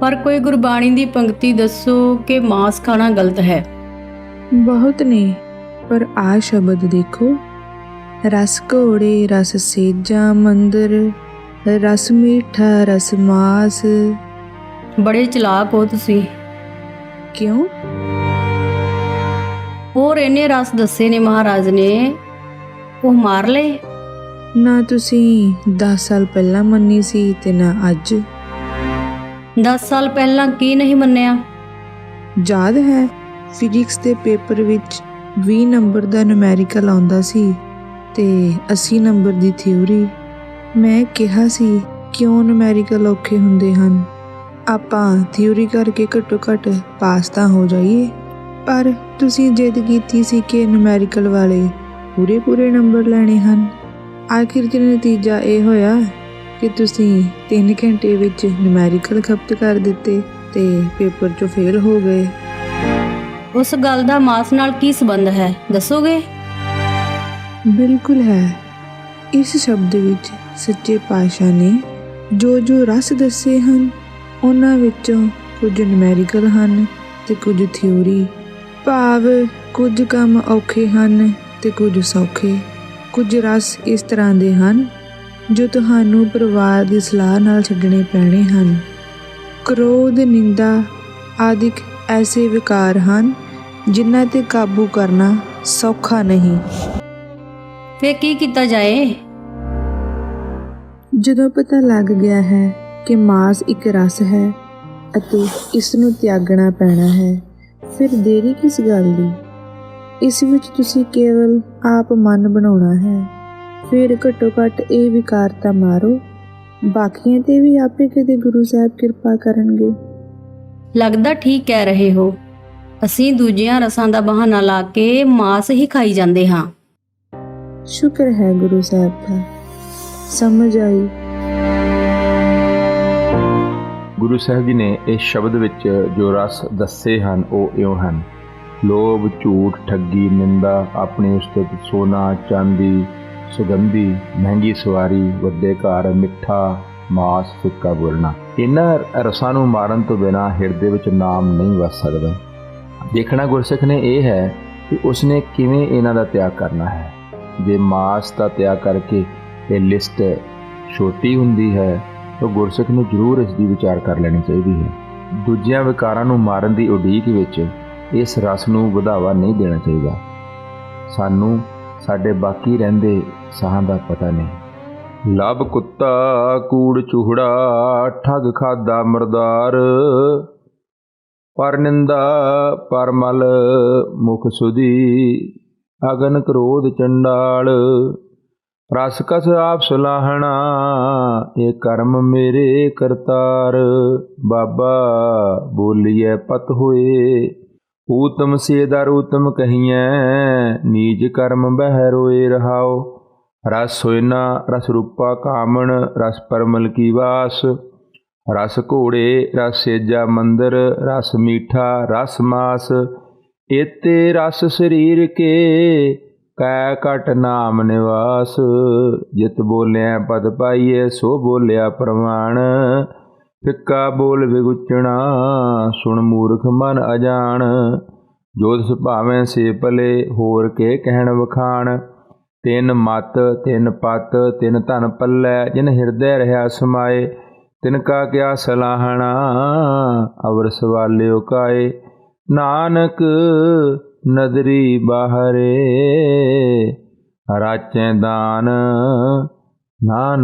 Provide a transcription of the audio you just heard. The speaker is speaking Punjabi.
ਪਰ ਕੋਈ ਗੁਰਬਾਣੀ ਦੀ ਪੰਕਤੀ ਦੱਸੋ ਕਿ ਮਾंस ਖਾਣਾ ਗਲਤ ਹੈ। ਬਹੁਤ ਨੇ ਪਰ ਆ ਸ਼ਬਦ ਦੇਖੋ। ਰਸ ਘੋੜੇ ਰਸ ਸੇਜਾ ਮੰਦਰ ਰਸ ਮੀਠਾ ਰਸ ਮਾਸ। ਬੜੇ ਚਲਾਕ ਹੋ ਤੁਸੀਂ। ਕਿਉਂ? ਹੋਰ ਇਹਨੇ ਰਸ ਦੱਸੇ ਨੇ ਮਹਾਰਾਜ ਨੇ। ਉਹ ਮਾਰ ਲਏ। ਨਾ ਤੁਸੀਂ 10 ਸਾਲ ਪਹਿਲਾਂ ਮੰਨੀ ਸੀ ਤੇ ਨਾ ਅੱਜ। 10 ਸਾਲ ਪਹਿਲਾਂ ਕੀ ਨਹੀਂ ਮੰਨਿਆ? ਯਾਦ ਹੈ, ਫਿਜ਼ਿਕਸ ਦੇ ਪੇਪਰ ਵਿੱਚ 20 ਨੰਬਰ ਦਾ ਨੂਮੈਰੀਕਲ ਆਉਂਦਾ ਸੀ ਤੇ 80 ਨੰਬਰ ਦੀ ਥਿਊਰੀ ਮੈਂ ਕਿਹਾ ਸੀ, ਕਿਉਂ ਨੂਮੈਰੀਕਲ ਔਖੇ ਹੁੰਦੇ ਹਨ? ਆਪਾਂ ਥਿਊਰੀ ਕਰਕੇ ਘੱਟੋ ਘੱਟ ਪਾਸ ਤਾਂ ਹੋ ਜਾਈਏ। ਪਰ ਤੁਸੀਂ ਜਿੱਦ ਕੀਤੀ ਸੀ ਕਿ ਨੂਮੈਰੀਕਲ ਵਾਲੇ ਪੂਰੇ ਪੂਰੇ ਨੰਬਰ ਲੈਣੇ ਹਨ। ਆਖਿਰ ਚ ਨਤੀਜਾ ਇਹ ਹੋਇਆ ਕਿ ਤੁਸੀਂ 3 ਘੰਟੇ ਵਿੱਚ ਨੂਮੈਰੀਕਲ ਖਪਤ ਕਰ ਦਿੱਤੇ ਤੇ ਪੇਪਰ 'ਚੋਂ ਫੇਲ ਹੋ ਗਏ। ਉਸ ਗੱਲ ਦਾ ਮਾਸ ਨਾਲ ਕੀ ਸੰਬੰਧ ਹੈ ਦੱਸੋਗੇ? ਬਿਲਕੁਲ ਹੈ। ਇਸ ਸ਼ਬਦ ਵਿੱਚ ਸੱਚੇ ਪਾਤਸ਼ਾਹ ਨੇ ਜੋ ਜੋ ਰਸ ਦੱਸੇ ਹਨ ਉਹਨਾਂ ਵਿੱਚੋਂ ਕੁਝ ਨੂਮੈਰੀਕਲ ਹਨ ਤੇ ਕੁਝ ਥਿਊਰੀ ਭਾਵ ਕੁਝ ਕੰਮ ਔਖੇ ਹਨ ਤੇ ਕੁਝ ਸੌਖੇ। ਕੁਝ ਰਸ ਇਸ ਤਰ੍ਹਾਂ ਦੇ ਹਨ ਜੋ ਤੁਹਾਨੂੰ ਪਰਿਵਾਰ ਦੀ ਸਲਾਹ ਨਾਲ ਛੱਡਣੇ ਪੈਣੇ ਹਨ। ਕ੍ਰੋਧ ਨਿੰਦਾ ਆਦਿਕ ਐਸੇ ਵਿਕਾਰ ਹਨ ਜਿਨ੍ਹਾਂ ਤੇ ਕਾਬੂ ਕਰਨਾ ਸੌਖਾ ਨਹੀਂ। ਫੇ ਕੀ ਕੀਤਾ ਜਾਏ? ਜਦੋਂ ਪਤਾ ਲੱਗ ਗਿਆ ਹੈ ਕਿ ਮਾਸ ਇੱਕ ਰਸ ਹੈ ਅਤੇ ਇਸ ਨੂੰ ਤਿਆਗਣਾ ਪੈਣਾ ਹੈ ਫਿਰ ਦੇਰੀ ਕਿਸ ਗੱਲ ਦੀ? ਇਸ ਵਿੱਚ ਤੁਸੀਂ ਕੇਵਲ ਆਪ ਮਨ ਬਣਾਉਣਾ ਹੈ। ਫਿਰ ਘੱਟੋ ਘੱਟ ਇਹ ਵਿਕਾਰ ਤਾਂ ਮਾਰੋ। ਬਾਕੀਆਂ ਤੇ ਵੀ ਆਪੇ ਕਦੇ ਗੁਰੂ ਸਾਹਿਬ ਕਿਰਪਾ ਕਰਨਗੇ। ਲੱਗਦਾ ਠੀਕ ਕਹਿ ਰਹੇ ਹੋ। ਅਸੀਂ ਦੂਜਿਆਂ ਰਸਾਂ ਦਾ ਬਹਾਨਾ ਲਾ ਕੇ ਮਾਸ ਹੀ ਖਾਈ ਜਾਂਦੇ ਹਾਂ। ਸ਼ੁਕਰ ਹੈ ਗੁਰੂ ਸਾਹਿਬ ਦਾ। ਸਮਝ ਆਈ। ਗੁਰੂ ਸਾਹਿਬ ਜੀ ਨੇ ਇਸ ਸ਼ਬਦ ਵਿੱਚ ਜੋ ਰਸ ਦੱਸੇ ਹਨ ਉਹ ਇਉਂ ਹਨ। ਲੋਭ ਝੂਠ ਠੱਗੀ ਨਿੰਦਾ ਆਪਣੀ ਉਸਤਤ ਸੋਨਾ ਚਾਂਦੀ ਸੁਗੰਧੀ, ਮਹਿੰਗੀ ਸਵਾਰੀ, ਵੱਡੇ ਘਰ, ਮਿੱਠਾ, ਮਾਸ, ਫਿੱਕਾ ਬੋਲਣਾ। ਇਹਨਾਂ ਰਸਾਂ ਨੂੰ ਮਾਰਨ ਤੋਂ ਬਿਨਾ ਹਿਰਦੇ ਵਿੱਚ ਨਾਮ ਨਹੀਂ ਵਸ ਸਕਦਾ। ਦੇਖਣਾ ਗੁਰਸਿੱਖ ਨੇ ਇਹ ਹੈ ਕਿ ਉਸਨੇ ਕਿਵੇਂ ਇਹਨਾਂ ਦਾ ਤਿਆਗ ਕਰਨਾ ਹੈ। ਜੇ ਮਾਸ ਦਾ ਤਿਆਗ ਕਰਕੇ ਇਹ ਲਿਸਟ ਛੋਟੀ ਹੁੰਦੀ ਹੈ, ਤਾਂ ਗੁਰਸਿੱਖ ਨੂੰ ਜ਼ਰੂਰ ਇਸ ਦੀ ਵਿਚਾਰ ਕਰ ਲੈਣੀ ਚਾਹੀਦੀ ਹੈ। ਦੂਜਿਆਂ ਵਿਕਾਰਾਂ ਨੂੰ ਮਾਰਨ ਦੀ ਉਡੀਕ ਵਿੱਚ ਇਸ ਰਸ ਨੂੰ ਵਧਾਵਾ ਨਹੀਂ ਦੇਣਾ ਚਾਹੀਦਾ। ਸਾਨੂੰ ਸਾਡੇ ਬਾਕੀ ਰਹਿੰਦੇ ਸਾਹਾਂ ਦਾ ਪਤਾ ਨਹੀਂ। ਲਬ ਕੁੱਤਾ, ਕੂੜ ਚੂਹੜਾ, ਠੱਗ ਖਾਦਾ ਮਰਦਾਰ। ਪਰ ਨਿੰਦਾ, ਪਰ ਮਲ, ਮੁਖ ਸੁਦੀ, ਅਗਨ ਕ੍ਰੋਧ ਚੰਡਾਲ। ਰਸ ਕਸ ਆਪ ਸੁਲਾਹਣਾ ਇਹ ਕਰਮ ਮੇਰੇ ਕਰਤਾਰ। ਬਾਬਾ ਬੋਲੀਏ ਪਤ ਹੋਏ। ਊਤਮ ਸੇਦਰ ਊਤਮ ਕਹੀਐ, ਨੀਜ ਕਰਮ ਬਹਿ ਰੋਏ ਰਹਾਓ। ਰਸ ਸੋਇਨਾ ਰਸ ਰੂਪਾ ਕਾਮਣ, ਰਸ ਪਰਮਲ ਕੀ ਵਾਸ। ਰਸ ਘੋੜੇ, ਰਸ ਸੇਜਾ ਮੰਦਰ, ਰਸ ਮੀਠਾ, ਰਸ ਮਾਸ। ਏਤੇ ਰਸ ਸਰੀਰ ਕੇ, ਕੈ ਕਟ ਨਾਮ ਨਿਵਾਸ। ਜਿਤ ਬੋਲਿਆ ਪਦ ਪਾਈਏ, ਸੋ ਬੋਲਿਆ ਪ੍ਰਮਾਣ। ਫਿੱਕਾ ਬੋਲ ਵਿਗੁਚਣਾ, ਸੁਣ ਮੂਰਖ ਮਨ ਅਜਾਣ। ਜੋਤ ਸੁਭਾਵੇਂ ਸੇ ਭਲੇ, ਹੋਰ ਕੇ ਕਹਿਣ ਵਖਾਣ। ਤਿੰਨ ਮਤ, ਤਿੰਨ ਪਤ, ਤਿੰਨ ਧਨ ਪੱਲੈ, ਜਿਨ ਹਿਰਦੈ ਰਹਾ ਸਮਾਏ, ਤਿਨ ਕਾ ਕਿਆ ਸਲਾਹਣਾ, ਅਵਰ ਸਵਾਲਿਓ ਕਾਏ। ਨਾਨਕ ਨਦਰੀ ਬਾਹਰੇ, ਰਾਚੈ ਦਾਨ ਨਾ